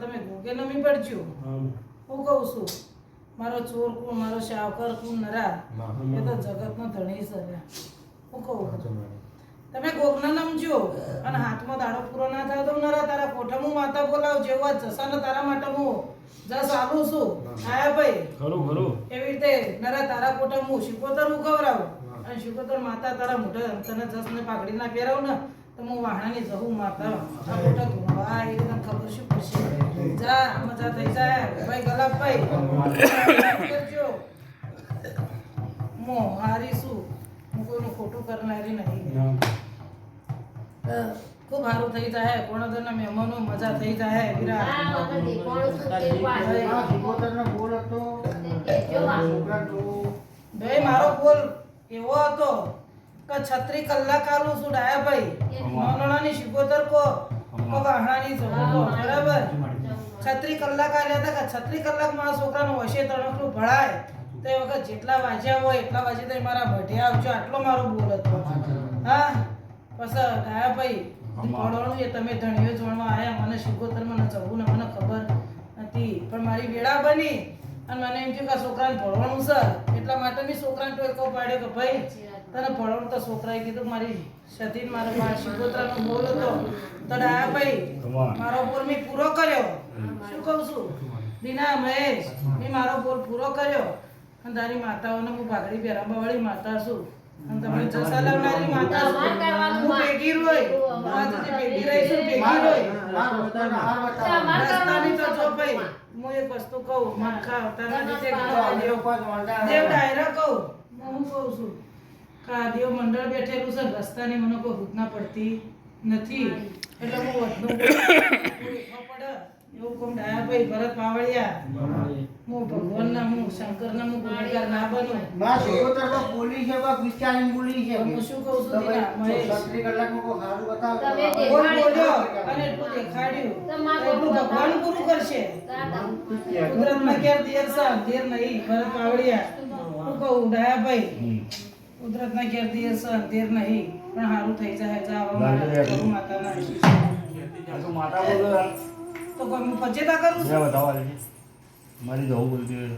તમે ભૂખે નમી પડજો. હું. કહું છું મારો ચોર કોણ મારો શાવકર કોણ નરા એ તો જગતનો ધણી છે હું કહું. તમે ગોગને નમજો અને હાથમાં દાડો પૂરો ના થાય તો નરા તારા કોઠામાં માતા બોલાવ જેવા જસા ને તારા માટે હું જસ આવું છું. આયા ભાઈ. ખરું ખરું. એવી રીતે નરા તારા કોઠા હું શિકોતર હું ખવડાવું અને શિકોતર માતા તારા મોઢે જસ ને પાઘડી ના પહેરાવ ને તો હું વાહણાની જહું માતા આ ધોવા એ તને ખબર શું પડશે? જા મજા થઈ જાય ભાઈ ગલાબભાઈ કરજો. મો હારી શું? હું કોઈનું ખોટું કરનારી નહીં. ખૂબ સારું થઈ જાય કોણોદરના મહેમાનો મજા થઈ જાય વિરા આ વખતે કોણ શું તે પાડે. કેજો આ. ભાઈ મારો બોલ એવો હતો. કે છત્રી કલાક આલું છું ડાયાભાઈ નોનોણાની શિકોતર કો કો ગાહણાની જવો બરાબર? છત્રી કલાક આલ્યા હતા કે છત્રી કલાક મારા છોકરાનું હશે તણકલું ભળાય. તો એ વખત જેટલા વાજ્યા હોય એટલા વાજે તો મારા મઢે આવજો. આટલો મારો બોલ હતો. હા પછી ડાયાભાઈ ભણવાનું એ તમે ધણીઓ જોણવા આવ્યા મને શિકોતરમાં ન જવું ને મને ખબર નથી પણ મારી વેળા બની. અને મને એમ કે છોકરાને ભણવાનું છે. એટલા માટે મેં છોકરાને ટોયકો પાડ્યો કે ભાઈ તને ભણવાનું તો છોકરાએ કીધું મારી સતીન મારો શિકોતરાનો બોલ હતો. તો ભાઈ મારો બોલ મેં પૂરો કર્યો. શું કહું છું? દીના મહેશ મેં મારો બોલ પૂરો કર્યો. અને તારી માતાઓને હું ભાગડી પહેરાવવા વાળી માતા છું. અને તમે જસા લાવનારી માતા છું. હું. ભેગી રોય આ તો ભેગી રહીશું ભેગી રોય રસ્તાની તો જો ભાઈ હું એક વસ્તુ કહું મનખા અવતારના રીતે દેવ દેવ ડાયરા કહું. હું કહું છું આ દેવ મંડળ બેઠેલું છે રસ્તાની મને કોઈ ભૂતના પડતી નથી. એટલે હું વધુ પડે. એવું કહું ડાયાભાઈ ભરત પાવળિયા હું ભગવાનના હું શંકરના હું ગુનેગાર ના બનું. ના સુગોતર તો બોલી છે બા વિચારીને બોલી છે. હું શું કહું છું દીના મહેશ? છત્રી કલાકમાં કોઈ હારું બતાવ. તમે તો અને એટલું દેખાડ્યું. એટલું ભગવાન પૂરું કરશે. કુદરતમાં ક્યારે દેર સા દેર નહીં ભરત પાવડિયા હું. કહું ડાયાભાઈ? કુદરતના દેર છે દેર નહીં પણ સારું થઈ જાય જાવ માતાના. માતા બોલો. તો કોઈ હું પચેતા કરું છું? બતાવવા મારી જવું બોલતી.